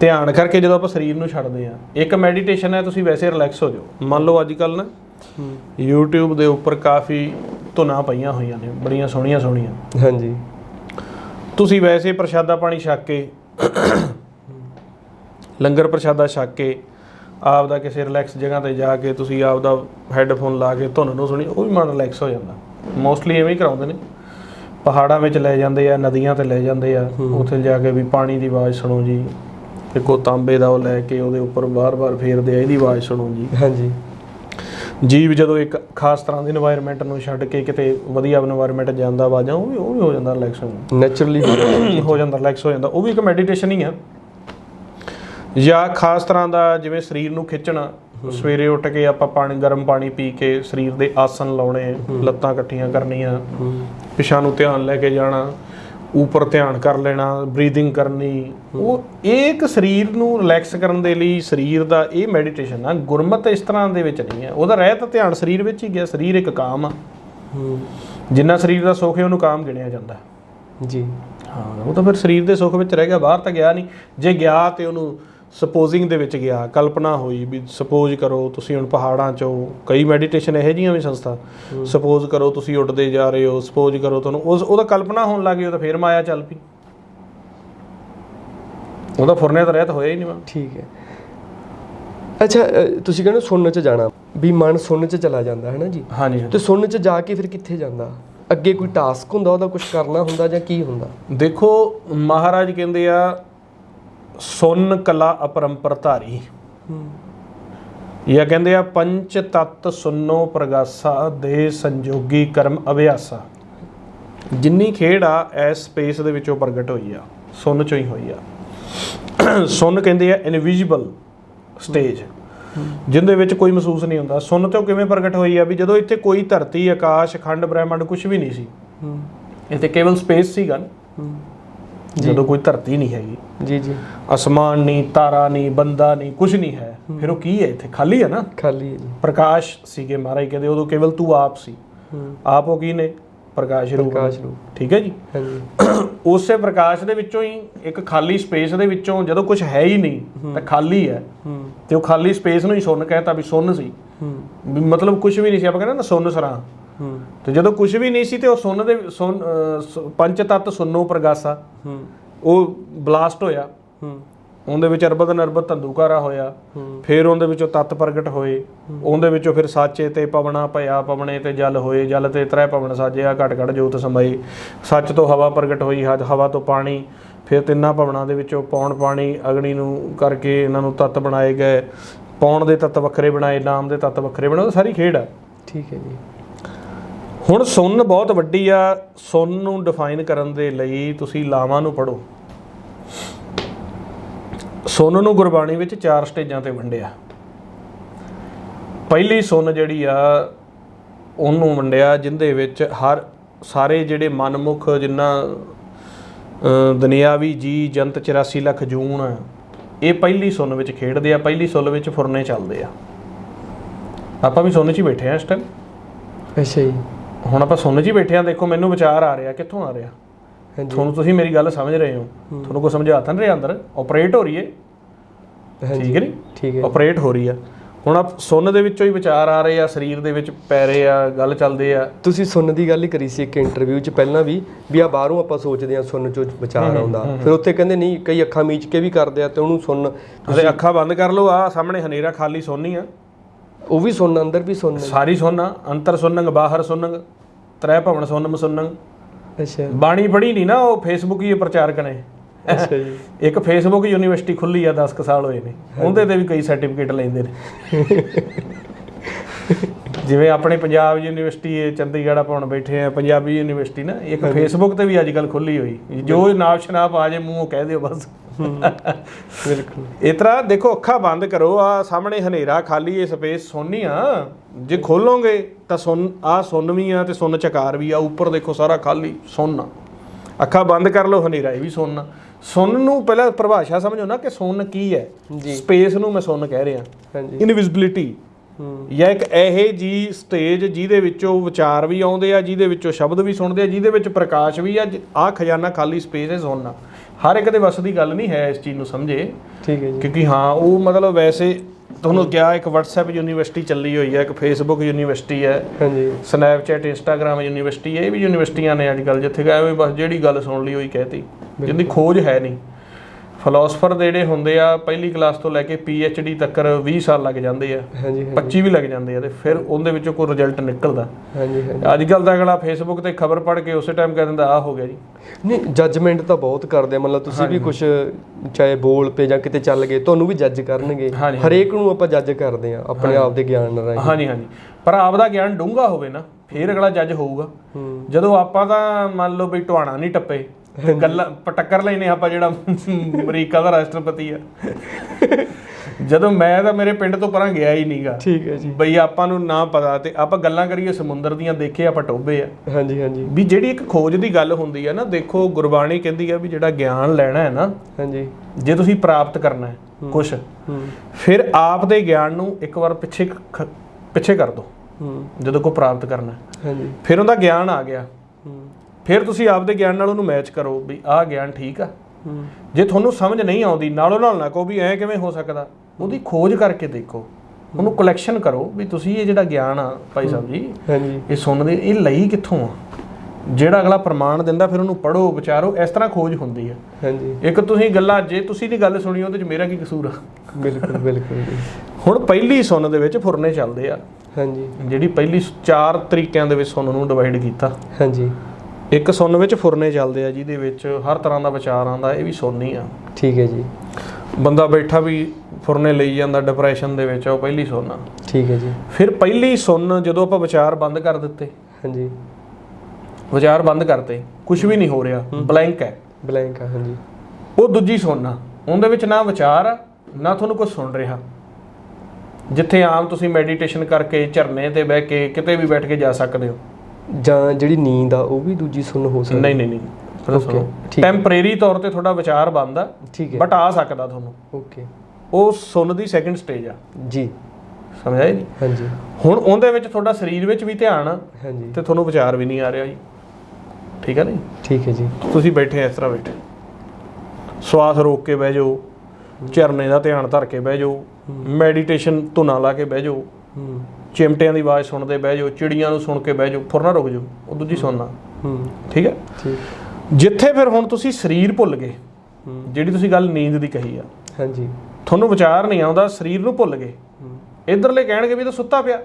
ਧਿਆਨ ਕਰਕੇ ਜਦੋਂ ਆਪਾਂ ਸਰੀਰ ਨੂੰ ਛੱਡਦੇ ਆ ਇੱਕ ਮੈਡੀਟੇਸ਼ਨ ਹੈ ਤੁਸੀਂ ਵੈਸੇ ਰਿਲੈਕਸ ਹੋ ਜਾਓ। ਮੰਨ ਲਓ ਅੱਜ ਕੱਲ ਨਾ YouTube ਦੇ ਉੱਪਰ ਕਾਫੀ ਧੁਨਾਂ ਪਈਆਂ ਹੋਈਆਂ ਨੇ ਬੜੀਆਂ ਸੋਹਣੀਆਂ ਸੋਹਣੀਆਂ। ਹਾਂਜੀ। ਤੁਸੀਂ ਵੈਸੇ ਪ੍ਰਸ਼ਾਦਾ ਪਾਣੀ ਛਕ ਕੇ ਲੰਗਰ ਪ੍ਰਸ਼ਾਦਾ ਛਕ ਕੇ ਆਪ ਦਾ ਕਿਸੇ ਰਿਲੈਕਸ ਜਗ੍ਹਾ ਤੇ ਜਾ ਕੇ ਤੁਸੀਂ ਆਪ ਦਾ ਹੈੱਡਫੋਨ ਲਾ ਕੇ ਧੁਨ ਨੂੰ ਸੁਣੀ ਉਹ ਵੀ ਮਨ ਰਿਲੈਕਸ ਹੋ ਜਾਂਦਾ। ਮੋਸਟਲੀ ਐਵੇਂ ਹੀ ਕਰਾਉਂਦੇ ਨੇ। ਪਹਾੜਾਂ ਵਿੱਚ ਲੈ ਜਾਂਦੇ ਆ ਨਦੀਆਂ ਤੇ ਲੈ ਜਾਂਦੇ ਆ ਉੱਥੇ ਜਾ ਕੇ ਵੀ ਪਾਣੀ ਦੀ ਆਵਾਜ਼ ਸੁਣੋ ਜੀ। ਇੱਕ ਉਹ ਤਾਂਬੇ ਦਾ ਉਹ ਲੈ ਕੇ ਉਹਦੇ ਉੱਪਰ ਬਾਰ-ਬਾਰ ਫੇਰਦੇ ਆ ਇਹਦੀ ਆਵਾਜ਼ ਸੁਣੋ ਜੀ। ਹਾਂਜੀ। ਜੀਵ ਜਦੋਂ ਇੱਕ ਖਾਸ ਤਰ੍ਹਾਂ ਦੇ এনवायरमेंट ਨੂੰ ਛੱਡ ਕੇ ਕਿਤੇ ਵਧੀਆ এনवायरमेंट ਜਾਂਦਾ ਵਾ ਉਹ ਵੀ ਉਹ ਵੀ ਹੋ ਜਾਂਦਾ ਰਿਲੈਕਸ ਨੇਚਰਲੀ ਹੋ ਜਾਂਦਾ। ਰਿਲੈਕਸ ਹੋ ਜਾਂਦਾ। ਉਹ ਵੀ ਇੱਕ ਮੈਡੀਟੇਸ਼ਨ ਹੀ ਆ। ਜਾਂ ਖਾਸ ਤਰ੍ਹਾਂ ਦਾ ਜਿਵੇਂ ਸਰੀਰ ਨੂੰ ਖਿੱਚਣਾ ਸਵੇਰੇ ਉੱਠ ਕੇ ਆਪਾਂ ਪਾਣੀ ਗਰਮ ਪਾਣੀ ਪੀ ਕੇ ਸਰੀਰ ਦੇ ਆਸਨ ਲਾਉਣੇ ਲੱਤਾਂ ਇਕੱਠੀਆਂ ਕਰਨੀਆਂ ਪਿਛਾ ਨੂੰ ਧਿਆਨ ਲੈ ਕੇ ਜਾਣਾ ਉੱਪਰ ਧਿਆਨ ਕਰ ਲੈਣਾ ਬਰੀਥਿੰਗ ਕਰਨੀ ਉਹ ਇਹ ਇੱਕ ਸਰੀਰ ਨੂੰ ਰਿਲੈਕਸ ਕਰਨ ਦੇ ਲਈ ਸਰੀਰ ਦਾ ਇਹ ਮੈਡੀਟੇਸ਼ਨ ਆ ਗੁਰਮਤ ਇਸ ਤਰ੍ਹਾਂ ਦੇ ਵਿੱਚ ਨਹੀਂ ਹੈ। ਉਹਦਾ ਰਹਿਤ ਧਿਆਨ ਸਰੀਰ ਵਿੱਚ ਹੀ ਗਿਆ ਸਰੀਰ ਇੱਕ ਕਾਮ ਆ। ਜਿੰਨਾ ਸਰੀਰ ਦਾ ਸੁੱਖ ਹੈ ਉਹਨੂੰ ਕਾਮ ਗਿਣਿਆ ਜਾਂਦਾ ਜੀ। ਹਾਂ ਉਹ ਤਾਂ ਫਿਰ ਸਰੀਰ ਦੇ ਸੁੱਖ ਵਿੱਚ ਰਹਿ ਗਿਆ ਬਾਹਰ ਤਾਂ ਗਿਆ ਨਹੀਂ। ਜੇ ਗਿਆ ਤੇ ਉਹਨੂੰ ਸਪੋਜ਼ਿੰਗ ਦੇ ਵਿੱਚ ਗਿਆ ਕਲਪਨਾ ਹੋਈ ਵੀ ਸਪੋਜ਼ ਕਰੋ ਤੁਸੀਂ ਹੁਣ ਪਹਾੜਾਂ 'ਚੋਂ ਕਈ ਮੈਡੀਟੇਸ਼ਨ ਇਹੋ ਜਿਹੀਆਂ ਵੀ ਸੰਸਥਾ ਸਪੋਜ਼ ਕਰੋ ਤੁਸੀਂ ਉੱਡਦੇ ਜਾ ਰਹੇ ਹੋ ਸਪੋਜ਼ ਕਰੋ ਤੁਹਾਨੂੰ ਉਸ ਉਹਦਾ ਕਲਪਨਾ ਹੋਣ ਲੱਗੀ ਉਹ ਤਾਂ ਫਿਰ ਮਾਇਆ ਚੱਲ ਪਈ। ਉਹਦਾ ਫੁਰਨੇ ਤਾਂ ਰਹਿਤ ਹੋਇਆ ਹੀ ਨਹੀਂ ਠੀਕ ਹੈ। ਅੱਛਾ ਤੁਸੀਂ ਕਹਿੰਦੇ ਸੁਣਨ ਚ ਜਾਣਾ ਵੀ ਮਨ ਸੁਣਨ ਚ ਚਲਾ ਜਾਂਦਾ ਹੈ ਨਾ ਜੀ? ਹਾਂਜੀ ਤੇ ਸੁਣਨ ਚ ਜਾ ਕੇ ਫਿਰ ਕਿੱਥੇ ਜਾਂਦਾ? ਅੱਗੇ ਕੋਈ ਟਾਸਕ ਹੁੰਦਾ ਉਹਦਾ ਕੁਝ ਕਰਨਾ ਹੁੰਦਾ ਜਾਂ ਕੀ ਹੁੰਦਾ? ਦੇਖੋ ਮਹਾਰਾਜ ਕਹਿੰਦੇ ਆ ਸੁਨ ਕਲਾ ਅਪਰੰਪਰ ਧਾਰੀ ਇਹ ਕਹਿੰਦੇ ਆ ਪੰਚ ਤਤ ਸੁਨੋ ਪ੍ਰਗਾਸਾ ਦੇ ਸੰਜੋਗੀ ਕਰਮ ਅਭਿਆਸਾ। ਜਿੰਨੀ ਖੇਡ ਆ ਐਸ ਸਪੇਸ ਦੇ ਵਿੱਚੋਂ ਪ੍ਰਗਟ ਹੋਈ ਆ। ਸੁਨ ਚੋਂ ਹੀ ਹੋਈ ਆ। ਸੁਨ ਕਹਿੰਦੇ ਆ ਇਨਵਿਜ਼ੀਬਲ ਸਟੇਜ ਜਿੰਦੇ ਵਿੱਚ ਕੋਈ ਮਹਿਸੂਸ ਨਹੀਂ ਹੁੰਦਾ। ਸੁਨ ਤੋਂ ਕਿਵੇਂ ਪ੍ਰਗਟ ਹੋਈ ਆ ਵੀ ਜਦੋਂ ਇੱਥੇ ਕੋਈ ਧਰਤੀ ਆਕਾਸ਼ ਖੰਡ ਬ੍ਰਹਿਮੰਡ ਕੁਝ ਵੀ ਨਹੀਂ ਸੀ। ਇੱਥੇ ਕੇਵਲ ਸਪੇਸ ਸੀਗਾ ਨਾ। ਜਦੋਂ ਕੋਈ ਧਰਤੀ ਨਹੀਂ ਹੈਗੀ। ਜੀ ਜੀ। ਅਸਮਾਨ ਨਹੀਂ ਤਾਰਾ ਨਹੀਂ ਬੰਦਾ ਨਹੀਂ ਕੁਝ ਨਹੀਂ ਹੈ। ਫਿਰ ਉਹ ਕੀ ਹੈ ਇੱਥੇ? ਖਾਲੀ ਹੈ ਨਾ? ਖਾਲੀ ਹੈ ਜੀ। ਪ੍ਰਕਾਸ਼ ਸੀਗੇ ਮਹਾਰਾਜ ਕਹਿੰਦੇ ਉਦੋਂ ਕੇਵਲ ਤੂੰ ਆਪ ਸੀ। ਆਪ ਉਹ ਕੀ ਨੇ? ਪ੍ਰਕਾਸ਼ ਰੂਪ। ਪ੍ਰਕਾਸ਼ ਰੂਪ। ਠੀਕ ਹੈ ਜੀ? ਉਸੇ ਪ੍ਰਕਾਸ਼ ਦੇ ਵਿੱਚੋਂ ਹੀ ਇੱਕ ਖਾਲੀ ਸਪੇਸ ਦੇ ਵਿੱਚੋਂ ਜਦੋਂ ਕੁਝ ਹੈ ਹੀ ਨਹੀਂ ਤਾਂ ਖਾਲੀ ਹੈ। ਤੇ ਉਹ ਖਾਲੀ ਸਪੇਸ ਨੂੰ ਹੀ ਸੁੰਨ ਕਹਿਤਾ ਵੀ ਸੁੰਨ ਸੀ। ਮਤਲਬ ਕੁਝ ਵੀ ਨਹੀਂ ਸੀ ਆਪਾਂ ਕਹਿੰਦੇ ਨਾ ਸੁੰਨ ਸਰਾਂ। ਤੇ ਜਦੋਂ ਕੁਝ ਵੀ ਨਹੀਂ ਸੀ ਤੇ ਉਹ ਸੁੰਨ ਦੇ ਸੁੰਨ ਪੰਚ ਤਤ ਸੁੰਨੋ ਪ੍ਰਗਾਸਾ। ਹੂੰ। ਉਹ ਬਲਾਸਟ ਹੋਇਆ। ਹੂੰ। ਉਹਦੇ ਵਿੱਚ ਅਰਬਦ ਨਰਬਦ ਧੰਦੂਕਾਰਾ ਹੋਇਆ। ਫਿਰ ਉਹਦੇ ਵਿੱਚੋਂ ਤਤ ਪ੍ਰਗਟ ਹੋਏ। ਉਹਦੇ ਵਿੱਚੋਂ ਫਿਰ ਸਾਚੇ ਤੇ ਪਵਣਾ ਭਇਆ ਪਵਣੇ ਤੇ ਜਲ ਹੋਏ। ਜਲ ਤੇ ਤ੍ਰੈ ਪਵਨ ਸਾਜਿਆ ਘਟ ਘਟ ਜੋਤ ਸਮਈ। ਸੱਚ ਤੋਂ ਹਵਾ ਪ੍ਰਗਟ ਹੋਈ ਹਜ ਹਵਾ ਤੋਂ ਪਾਣੀ। ਫਿਰ ਤਿੰਨਾਂ ਪਵਨਾਂ ਦੇ ਵਿੱਚੋਂ ਪੌਣ ਪਾਣੀ ਅਗਨੀ ਨੂੰ ਕਰਕੇ ਇਹਨਾਂ ਨੂੰ ਤਤ ਬਣਾਏ ਗਏ। ਪੌਣ ਦੇ ਤਤ ਵੱਖਰੇ ਬਣਾਏ ਨਾਮ ਦੇ ਤਤ ਵੱਖਰੇ ਬਣਾਏ। ਸਾਰੀ ਖੇਡ ਆ। ਠੀਕ ਹੈ ਜੀ। ਹੁਣ ਸੁੰਨ ਬਹੁਤ ਵੱਡੀ ਆ ਸੁੰਨ ਨੂੰ ਡਿਫਾਈਨ ਕਰਨ ਦੇ ਲਈ ਤੁਸੀਂ ਲਾਵਾਂ ਨੂੰ ਪੜੋ ਸੁੰਨ ਨੂੰ ਗੁਰਬਾਣੀ ਵਿੱਚ ਚਾਰ ਸਟੇਜਾਂ ਤੇ ਵੰਡਿਆ। ਪਹਿਲੀ ਸੁੰਨ ਜਿਹੜੀ ਆ ਉਹਨੂੰ ਵੰਡਿਆ ਜਿੰਦੇ ਵਿੱਚ ਹਰ ਸਾਰੇ ਜਿਹੜੇ ਮਨਮੁਖ ਜਿੰਨਾ ਅ, ਦੁਨਿਆਵੀ ਜੀ ਜੰਤ 84 ਲੱਖ ਜੂਨ ਇਹ ਪਹਿਲੀ ਸੁੰਨ ਵਿੱਚ ਖੇਡਦੇ ਆ ਪਹਿਲੀ ਸੁੰਨ ਵਿੱਚ ਫੁਰਨੇ ਚੱਲਦੇ ਆ। ਆਪਾਂ ਵੀ ਸੁੰਨ 'ਚ ਹੀ ਬੈਠੇ ਆ ਇਸ ਟਾਈਮ ਅੱਛਾ ਜੀ। ਹੁਣ ਆਪਾਂ ਸੁਣ ਜੀ ਬੈਠੇ ਆ ਦੇਖੋ ਮੈਨੂੰ ਵਿਚਾਰ ਆ ਰਿਹਾ ਕਿੱਥੋਂ ਆ ਰਿਹਾ? ਤੁਹਾਨੂੰ ਤੁਸੀਂ ਮੇਰੀ ਗੱਲ ਸਮਝ ਰਹੇ ਹੋ? ਤੁਹਾਨੂੰ ਕੋਈ ਸਮਝਾ ਤਾਂ ਨਹੀਂ ਰਿਹਾ ਅੰਦਰ? ਆਪਰੇਟ ਹੋ ਰਹੀ ਹਾਂਜੀ ਠੀਕ ਹੈ ਨਹੀਂ ਠੀਕ ਹੈ। ਆਪਰੇਟ ਹੋ ਰਹੀ ਆ। ਹੁਣ ਆ ਸੁਣ ਦੇ ਵਿੱਚੋਂ ਹੀ ਵਿਚਾਰ ਆ ਰਹੇ ਆ ਸਰੀਰ ਦੇ ਵਿੱਚ ਪੈ ਰਹੇ ਆ ਗੱਲ ਚੱਲਦੇ ਆ। ਤੁਸੀਂ ਸੁਣਨ ਦੀ ਗੱਲ ਹੀ ਕਰੀ ਸੀ ਇੱਕ ਇੰਟਰਵਿਊ 'ਚ ਪਹਿਲਾਂ ਵੀ ਵੀ ਆ ਬਾਹਰੋਂ ਆਪਾਂ ਸੋਚਦੇ ਆ ਸੁਣਨ 'ਚੋਂ ਵਿਚਾਰ ਆਉਂਦਾ। ਫਿਰ ਉੱਥੇ ਕਹਿੰਦੇ ਨਹੀਂ ਕਈ ਅੱਖਾਂ ਮੀਚ ਕੇ ਵੀ ਕਰਦੇ ਆ ਤੇ ਉਹਨੂੰ ਸੁਣ। ਤੁਸੀਂ ਅੱਖਾਂ ਬੰਦ ਕਰ ਲਓ ਆ ਸਾਹਮਣੇ ਹਨੇਰਾ ਖਾਲੀ ਸੋਨੀ ਆ। ਉਹ ਵੀ ਸੁਣਨ ਅੰਦਰ ਵੀ ਸੁਣਨ। ਸਾਰੀ ਸੋਨਾ ਅੰਤਰ ਸੁਨੰਗ ਬਾਹਰ ਸੁਨੰਗ ਤ੍ਰੈ ਭਵਨ ਸੁਨਮ ਸੁਨੰਗ। ਅੱਛਾ। ਬਾਣੀ ਪੜ੍ਹੀ ਨਹੀਂ ਨਾ ਉਹ ਫੇਸਬੁੱਕ ਹੀ ਪ੍ਰਚਾਰਕ ਨੇ ਅੱਛਾ ਜੀ। ਇੱਕ ਫੇਸਬੁੱਕ ਯੂਨੀਵਰਸਿਟੀ ਖੁੱਲੀ ਆ 10 ਕੁ ਸਾਲ ਹੋਏ ਨੇ। ਉਹਦੇ ਤੇ ਵੀ ਕਈ ਸਰਟੀਫਿਕੇਟ ਲੈਂਦੇ ਨੇ। ਜਿਵੇਂ ਆਪਣੇ ਪੰਜਾਬ ਯੂਨੀਵਰਸਿਟੀ ਹੈ ਚੰਡੀਗੜ੍ਹ ਆਪਾਂ ਹੁਣ ਬੈਠੇ ਆ ਪੰਜਾਬੀ ਯੂਨੀਵਰਸਿਟੀ ਨਾ ਇੱਕ ਫੇਸਬੁੱਕ ਤੇ ਵੀ ਅੱਜ ਕੱਲ ਖੁੱਲੀ ਹੋਈ। ਜੋ ਨਾਪ ਸ਼ਨਾਪ ਆ ਜੇ ਮੂੰਹੋਂ ਕਹਿ ਦਿਓ ਬਸ। ਬਿਲਕੁਲ। ਇਸ ਤਰ੍ਹਾਂ ਦੇਖੋ ਅੱਖਾਂ ਬੰਦ ਕਰੋ ਆ ਸਾਹਮਣੇ ਹਨੇਰਾ ਖਾਲੀ ਇਹ ਸਪੇਸ ਸੋਨੀ ਆ। ਜੇ ਖੋਲੋਗੇ ਤਾਂ ਸੁਣ ਆ ਸੁੰਨਵੀਂ ਆ ਤੇ ਸੁੰਨ ਚਕਾਰ ਵੀ ਆ ਉੱਪਰ ਦੇਖੋ ਸਾਰਾ ਖਾਲੀ ਆ। ਅੱਖਾਂ ਬੰਦ ਕਰ ਲਓ ਹਨੇਰਾ ਇਹ ਵੀ ਆ। ਸੁੰਨ ਨੂੰ ਪਹਿਲਾਂ ਪਰਿਭਾਸ਼ਾ ਸਮਝੋ ਨਾ ਕਿ ਸੁੰਨ ਕੀ ਹੈ। ਜੀ। ਸਪੇਸ ਨੂੰ ਮੈਂ ਸੁੰਨ ਕਹਿ ਰਿਹਾ। ਹਾਂਜੀ। ਇਨਵਿਜ਼ਿਬਿਲਿਟੀ ਜਾਂ ਇੱਕ ਇਹ ਜੀ ਸਟੇਜ ਜਿਹਦੇ ਵਿੱਚੋਂ ਵਿਚਾਰ ਵੀ ਆਉਂਦੇ ਆ ਜਿਹਦੇ ਵਿੱਚੋਂ ਸ਼ਬਦ ਵੀ ਸੁਣਦੇ ਆ ਜਿਹਦੇ ਵਿੱਚ ਪ੍ਰਕਾਸ਼ ਵੀ ਆ ਆ ਖਜ਼ਾਨਾ ਖਾਲੀ ਸਪੇਸ ਹੈ ਸੁਣਨਾ। ਹਰ ਇੱਕ ਦੇ ਵੱਸ ਦੀ ਗੱਲ ਨਹੀਂ ਹੈ ਇਸ ਚੀਜ਼ ਨੂੰ ਸਮਝੇ। ਠੀਕ ਹੈ ਜੀ। ਕਿਉਂਕਿ ਹਾਂ ਉਹ ਮਤਲਬ ਵੈਸੇ ਤੁਹਾਨੂੰ ਕਿਹਾ ਇੱਕ WhatsApp ਯੂਨੀਵਰਸਿਟੀ ਚੱਲੀ ਹੋਈ ਹੈ ਇੱਕ Facebook ਯੂਨੀਵਰਸਿਟੀ ਹੈ ਹਾਂਜੀ। ਸਨੈਪਚੈਟ ਇੰਸਟਾਗ੍ਰam ਯੂਨੀਵਰਸਿਟੀ ਹੈ ਇਹ ਵੀ ਯੂਨੀਵਰਸਿਟੀਆਂ ਨੇ ਅੱਜ ਕੱਲ ਜਿੱਥੇ ਗਏ ਵੀ ਬਸ ਜਿਹੜੀ ਗੱਲ ਸੁਣ ਲਈ ਉਹੀ ਕਹਿਤੀ। ਜਿੰਦੀ ਖੋਜ ਹੈ ਨਹੀਂ। ਫਿਲਾਸਫਰ ਦੇ ਜਿਹੜੇ ਹੁੰਦੇ ਆ ਪਹਿਲੀ ਕਲਾਸ ਤੋਂ ਲੈ ਕੇ ਡੀ ਤੱਕ 20 ਸਾਲ ਲੱਗ ਜਾਂਦੇ ਆ। ਹਾਂਜੀ ਹਾਂਜੀ। 25 ਵੀ ਲੱਗ ਜਾਂਦੇ ਆ ਤੇ ਫਿਰ ਉਹਦੇ ਵਿੱਚੋਂ ਕੋਈ ਰਿਜ਼ਲਟ ਨਿਕਲਦਾ। ਹਾਂਜੀ ਹਾਂਜੀ। ਅੱਜ ਕੱਲ ਦਾ ਅਗਲਾ ਫੇਸਬੁੱਕ ਤੇ ਖਬਰ ਪੜ੍ਹ ਕੇ ਉਸੇ ਟਾਈਮ ਕਹਿ ਦਿੰਦਾ ਆ ਹੋ ਗਿਆ ਜੀ। ਨਹੀਂ ਜੱਜਮੈਂਟ ਤਾਂ ਬਹੁਤ ਕਰਦੇ ਆ ਮਤਲਬ ਤੁਸੀਂ ਵੀ ਕੁਝ ਚਾਹੇ ਬੋਲ ਪੇ ਜਾਂ ਕਿਤੇ ਚੱਲ ਗਏ ਤੁਹਾਨੂੰ ਵੀ ਜੱਜ ਕਰਨਗੇ। ਹਰੇਕ ਨੂੰ ਆਪਾਂ ਜੱਜ ਕਰਦੇ ਆ ਆਪਣੇ ਆਪ ਦੇ ਗਿਆਨ ਰਾਹੀਂ। ਹਾਂਜੀ ਹਾਂਜੀ। ਪਰ ਆਪ ਦਾ ਗਿਆਨ ਡੂੰਘਾ ਹੋਵੇ ਨਾ ਫੇਰ ਅਗਲਾ ਜੱਜ ਹੋਊਗਾ। ਜਦੋਂ ਆਪਾਂ ਤਾਂ ਮੰਨ ਲਓ ਵੀ ਟਵਾਣਾ ਨਹੀਂ ਟੱਪੇ ਗੱਲਾਂ ਪ- ਟੱਕਰ ਲੈਨੇ ਆਪਾਂ ਜਿਹੜਾ ਅਮਰੀਕਾ ਦਾ ਰਾਸ਼ਟਰਪਤੀ ਆ। ਜਦੋਂ ਮੈਂ ਤਾਂ ਮੇਰੇ ਪਿੰਡ ਤੋਂ ਪਰਾਂ ਗਿਆ ਹੀ ਨਹੀਂਗਾ ਠੀਕ ਹੈ ਜੀ। ਬਈ ਆਪਾਂ ਨੂੰ ਨਾ ਪਤਾ ਤੇ ਆਪਾਂ ਗੱਲਾਂ ਕਰੀਏ ਸਮੁੰਦਰ ਦੀਆਂ ਦੇਖੇ ਆਪਾਂ ਟੋਬੇ ਆ। ਹਾਂਜੀ ਹਾਂਜੀ। ਵੀ ਜਿਹੜੀ ਇੱਕ ਖੋਜ ਦੀ ਗੱਲ ਹੁੰਦੀ ਆ ਨਾ ਦੇਖੋ ਗੁਰਬਾਣੀ ਕਹਿੰਦੀ ਆ ਵੀ ਜਿਹੜਾ ਗਿਆਨ ਲੈਣਾ ਹੈ ਨਾ ਹਾਂਜੀ। ਜੇ ਤੁਸੀਂ ਪ੍ਰਾਪਤ ਕਰਨਾ ਹੈ ਕੁਝ ਫਿਰ ਆਪ ਦੇ ਗਿਆਨ ਨੂੰ ਇੱਕ ਵਾਰ ਪਿੱਛੇ ਪਿੱਛੇ ਕਰ ਦਿਓ ਜਦੋਂ ਕੋ ਪ੍ਰਾਪਤ ਕਰਨਾ ਹੈ। ਹਾਂਜੀ। ਫਿਰ ਉਹਦਾ ਗਿਆਨ ਆ ਗਿਆ। ਫਿਰ ਤੁਸੀਂ ਆਪਦੇ ਗਿਆਨ ਨਾਲ ਉਹਨੂੰ ਮੈਚ ਕਰੋ ਵੀ ਆਹ ਗਿਆਨ ਠੀਕ ਆ। ਜੇ ਤੁਹਾਨੂੰ ਸਮਝ ਨਹੀਂ ਆਉਂਦੀ ਨਾਲੋਂ ਨਾਲ ਨਾ ਕਹੋ ਵੀ ਐ ਕਿਵੇਂ ਹੋ ਸਕਦਾ। ਉਹਦੀ ਖੋਜ ਕਰਕੇ ਦੇਖੋ। ਉਹਨੂੰ ਕਲੈਕਸ਼ਨ ਕਰੋ ਵੀ ਤੁਸੀਂ ਇਹ ਜਿਹੜਾ ਗਿਆਨ ਆ ਭਾਈ ਸਾਹਿਬ ਜੀ ਹਾਂਜੀ। ਇਹ ਸੁਣਦੇ ਇਹ ਲਈ ਕਿੱਥੋਂ ਆ? ਜਿਹੜਾ ਅਗਲਾ ਪ੍ਰਮਾਣ ਦਿੰਦਾ ਫਿਰ ਉਹਨੂੰ ਪੜੋ ਵਿਚਾਰੋ ਇਸ ਤਰ੍ਹਾਂ ਖੋਜ ਹੁੰਦੀ ਹੈ ਹਾਂਜੀ। ਇੱਕ ਤੁਸੀਂ ਗੱਲਾਂ ਜੇ ਤੁਸੀਂ ਦੀ ਗੱਲ ਸੁਣੀ ਉਹਦੇ ਚ ਮੇਰਾ ਕੀ ਕਸੂਰ ਆ? ਬਿਲਕੁਲ ਬਿਲਕੁਲ ਹੁਣ ਪਹਿਲੀ ਸੁਣ ਦੇ ਵਿੱਚ ਫੁਰਨੇ ਚੱਲਦੇ ਆ। ਹਾਂਜੀ। ਜਿਹੜੀ ਪਹਿਲੀ ਚਾਰ ਤਰੀਕਿਆਂ ਦੇ ਵਿੱਚ ਸੁਣ ਨੂੰ ਡਿਵਾਈਡ ਕੀਤਾ। ਹਾਂਜੀ। ਇੱਕ ਸੁਣ ਵਿੱਚ ਫੁਰਨੇ ਚੱਲਦੇ ਆ ਜਿਹਦੇ ਵਿੱਚ ਹਰ ਤਰ੍ਹਾਂ ਦਾ ਵਿਚਾਰ ਆਉਂਦਾ ਇਹ ਵੀ ਹੀ ਆ। ਠੀਕ ਹੈ ਜੀ। ਬੰਦਾ ਬੈਠਾ ਵੀ ਫੁਰਨੇ ਲਈ ਜਾਂਦਾ ਡਿਪਰੈਸ਼ਨ ਦੇ ਵਿੱਚ ਉਹ ਪਹਿਲੀ ਸੁਣ ਆ। ਠੀਕ ਹੈ ਜੀ। ਫਿਰ ਪਹਿਲੀ ਸੁਣ ਜਦੋਂ ਆਪਾਂ ਵਿਚਾਰ ਬੰਦ ਕਰ ਦਿੱਤੇ। ਹਾਂਜੀ। ਵਿਚਾਰ ਬੰਦ ਕਰਤੇ ਕੁਝ ਵੀ ਨਹੀਂ ਹੋ ਰਿਹਾ ਬਲੈਂਕ ਹੈ। ਬਲੈਂਕ ਆ ਹਾਂਜੀ। ਉਹ ਦੂਜੀ ਸੁਣ ਆ। ਉਹਦੇ ਵਿੱਚ ਨਾ ਵਿਚਾਰ ਆ ਨਾ ਤੁਹਾਨੂੰ ਕੁਝ ਸੁਣ ਰਿਹਾ। ਜਿੱਥੇ ਆਮ ਤੁਸੀਂ ਮੈਡੀਟੇਸ਼ਨ ਕਰਕੇ ਝਰਨੇ ਤੇ ਬਹਿ ਕੇ ਕਿਤੇ ਵੀ ਬੈਠ ਕੇ ਜਾ ਸਕਦੇ ਹੋ। ਜਾਂ ਜਿਹੜੀ ਨੀਂਦ ਆ ਉਹ ਵੀ ਦੂਜੀ ਸੁਣ ਹੋ ਸਕਦੀ? ਨਹੀਂ ਨਹੀਂ ਨਹੀਂ। ਠੀਕ। ਟੈਂਪਰੇਰੀ ਤੌਰ ਤੇ ਤੁਹਾਡਾ ਵਿਚਾਰ ਬੰਦ ਆ ਠੀਕ ਹੈ। ਬਟ ਆ ਸਕਦਾ ਤੁਹਾਨੂੰ। ਓਕੇ ਉਹ ਸੁਣ ਦੀ ਸੈਕਿੰਡ ਸਟੇਜ ਆ। ਜੀ। ਸਮਝ ਜੀ? ਹਾਂਜੀ। ਹੁਣ ਉਹਦੇ ਵਿੱਚ ਤੁਹਾਡਾ ਸਰੀਰ ਵਿੱਚ ਵੀ ਧਿਆਨ ਆ ਹਾਂਜੀ। ਤੇ ਤੁਹਾਨੂੰ ਵਿਚਾਰ ਵੀ ਨਹੀਂ ਆ ਰਿਹਾ ਜੀ। ਠੀਕ ਹੈ ਨਹੀਂ? ਠੀਕ ਹੈ ਜੀ। ਤੁਸੀਂ ਬੈਠੇ ਇਸ ਤਰ੍ਹਾਂ ਬੈਠੇ। ਸਵਾਸ ਰੋਕ ਕੇ ਬਹਿ ਜਾਓ। ਝਰਨੇ ਦਾ ਧਿਆਨ ਧਰ ਕੇ ਬਹਿ ਜਾਓ। ਮੈਡੀਟੇਸ਼ਨ ਧੁਨਾ ਲਾ ਕੇ ਬਹਿ ਜਾਓ। ਹੂੰ। ਚਿਮਟਿਆਂ ਦੀ ਆਵਾਜ਼ ਸੁਣਦੇ ਬਹਿ ਜਾਓ ਚਿੜੀਆਂ ਨੂੰ ਸੁਣ ਕੇ ਬਹਿ ਜਾਓ ਫੁਰਨਾ ਰੁਕ ਜਾਓ ਉਹ ਦੂਜੀ ਸੁਣਨਾ। ਹੂੰ। ਠੀਕ ਹੈ? ਠੀਕ। ਜਿੱਥੇ ਫਿਰ ਹੁਣ ਤੁਸੀਂ ਸਰੀਰ ਭੁੱਲ ਗਏ ਜਿਹੜੀ ਤੁਸੀਂ ਗੱਲ ਨੀਂਦ ਦੀ ਕਹੀ ਆ ਹਾਂਜੀ। ਤੁਹਾਨੂੰ ਵਿਚਾਰ ਨਹੀਂ ਆਉਂਦਾ ਸਰੀਰ ਨੂੰ ਭੁੱਲ ਗਏ। ਇਧਰਲੇ ਕਹਿਣਗੇ ਵੀ ਤਾਂ ਸੁੱਤਾ ਪਿਆ।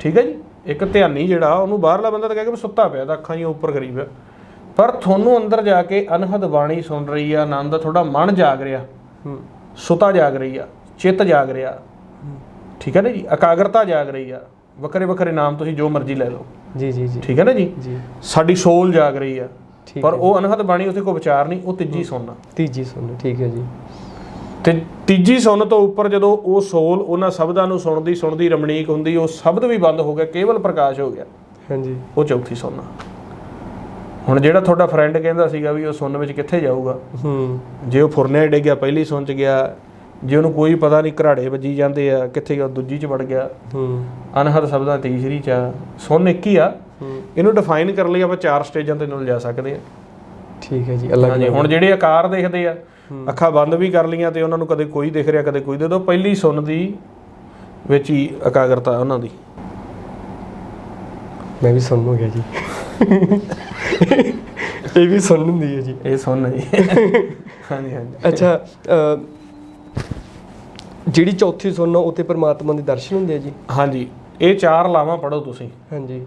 ਠੀਕ ਹੈ ਜੀ? ਇੱਕ ਧਿਆਨੀ ਜਿਹੜਾ ਉਹਨੂੰ ਬਾਹਰਲਾ ਬੰਦਾ ਤਾਂ ਕਹੇਗਾ ਵੀ ਸੁੱਤਾ ਪਿਆ ਤਾਂ ਅੱਖਾਂ ਹੀ ਉੱਪਰ ਕਰੀ ਪਿਆ। ਪਰ ਤੁਹਾਨੂੰ ਅੰਦਰ ਜਾ ਕੇ ਅਨਹਦ ਬਾਣੀ ਸੁਣ ਰਹੀ ਆ ਆਨੰਦ ਤੁਹਾਡਾ ਮਨ ਜਾਗ ਰਿਹਾ। ਹੂੰ। ਸੁਤਾ ਜਾਗ ਰਹੀ ਆ ਚਿੱਤ ਜਾਗ ਰਿਹਾ। ਠੀਕ ਹੈ ਨਾ ਜੀ? ਇਕਾਗਰਤਾ ਜਾਗ ਰਹੀ ਆ। ਵੱਖਰੇ ਵੱਖਰੇ ਨਾਮ ਤੁਸੀਂ ਜੋ ਮਰਜ਼ੀ ਲੈ ਲਓ। ਜੀ ਜੀ ਜੀ। ਠੀਕ ਹੈ ਨਾ ਜੀ? ਜੀ। ਸਾਡੀ ਸੋਲ ਜਾਗ ਰਹੀ ਆ। ਪਰ ਉਹ ਅਨਹਦ ਬਾਣੀ ਉਥੇ ਕੋਈ ਵਿਚਾਰ ਨਹੀਂ ਉਹ ਤੀਜੀ ਸੁਣਨਾ ਤੀਜੀ ਸੁਣ ਠੀਕ ਹੈ ਜੀ। ਤੇ ਤੀਜੀ ਸੁਣ ਤੋਂ ਉੱਪਰ ਜਦੋਂ ਉਹ ਸੋਲ ਉਹਨਾਂ ਸ਼ਬਦਾਂ ਨੂੰ ਸੁਣਦੀ ਸੁਣਦੀ ਰਮਣੀਕ ਹੁੰਦੀ ਉਹ ਸ਼ਬਦ ਵੀ ਬੰਦ ਹੋ ਗਿਆ ਕੇਵਲ ਪ੍ਰਕਾਸ਼ ਹੋ ਗਿਆ। ਹਾਂਜੀ। ਉਹ ਚੌਥੀ ਸੁਣਨਾ ਹੁਣ ਜਿਹੜਾ ਤੁਹਾਡਾ ਫਰੈਂਡ ਕਹਿੰਦਾ ਸੀਗਾ ਵੀ ਉਹ ਸੁਣਨ ਵਿੱਚ ਕਿੱਥੇ ਜਾਊਗਾ? ਹੂੰ। ਜੇ ਉਹ ਫੁਰਨੇ ਡੇ ਗਿਆ ਪਹਿਲੀ ਸੁਣ ਚ ਗਿਆ ਜੇ ਉਹਨੂੰ ਕੋਈ ਪਤਾ ਨਹੀਂ ਘਰਾੜੇ ਵੱਜੀ ਜਾਂਦੇ ਆ ਕਿੱਥੇ ਗਿਆ ਦੂਜੀ ਚ ਵੜ ਗਿਆ। ਹੂੰ। ਅਨਹਦ ਸ਼ਬਦਾਂ ਤੀਸਰੀ ਚ। ਸੁਣ ਇੱਕ ਹੀ ਆ। ਹੂੰ। ਇਹਨੂੰ ਡਿਫਾਈਨ ਕਰਨ ਲਈ ਆਪਾਂ ਚਾਰ ਸਟੇਜਾਂ ਤੇ ਨੂੰ ਲਿਜਾ ਸਕਦੇ ਆ। ਠੀਕ ਹੈ ਜੀ ਅਲੱਗ ਹਾਂਜੀ ਹੁਣ ਜਿਹੜੇ ਆਕਾਰ ਦੇਖਦੇ ਆ ਅੱਖਾਂ ਬੰਦ ਵੀ ਕਰ ਲੀਆਂ ਤੇ ਉਹਨਾਂ ਨੂੰ ਕਦੇ ਕੋਈ ਦਿਖ ਰਿਹਾ ਕਦੇ ਕੋਈ ਦੇ ਦੋ। ਪਹਿਲੀ ਸੁਣ ਦੀ ਵਿੱਚ ਹੀ ਇਕਾਗਰਤਾ ਉਹਨਾਂ ਦੀ। ਮੈਂ ਵੀ ਸੁਣ ਹੋ ਗਿਆ ਜੀ। ਇਹ ਵੀ ਸੁਣ ਹੁੰਦੀ ਹੈ ਜੀ। ਇਹ ਸੁਣ ਜੀ। ਹਾਂਜੀ ਹਾਂਜੀ। ਅੱਛਾ ਜਿਹੜੀ ਚੌਥੀ ਸੁਣ ਆ, ਉਹ ਤੇ ਪ੍ਰਮਾਤਮਾ ਦੇ ਦਰਸ਼ਨ ਹੁੰਦੇ ਆ ਜੀ? ਹਾਂਜੀ ਇਹ ਚਾਰ ਲਾਵਾਂ ਪੜੋ ਤੁਸੀਂ। ਹਾਂਜੀ।